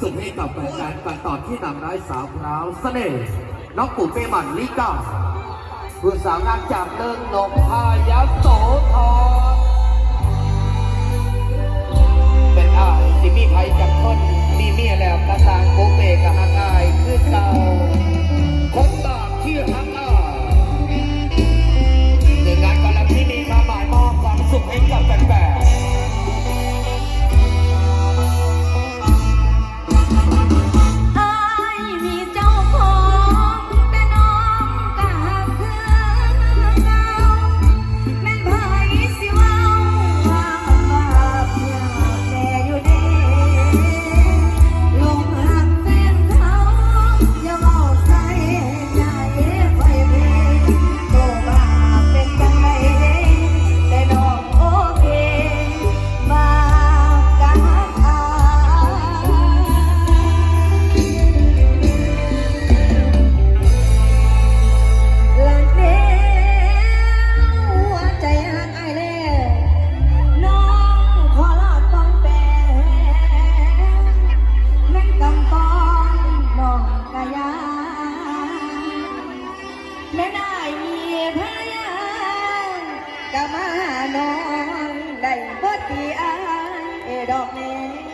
สุดให้กับแฟนการกันต่อที่นำร้ายสาวพร้าวเสน่ห์น้องปู่เปหมันลิก้าผู้สาวงามจากเดินนกพายาโสธร ก็มาน้องได้บทที่ายดอกนี่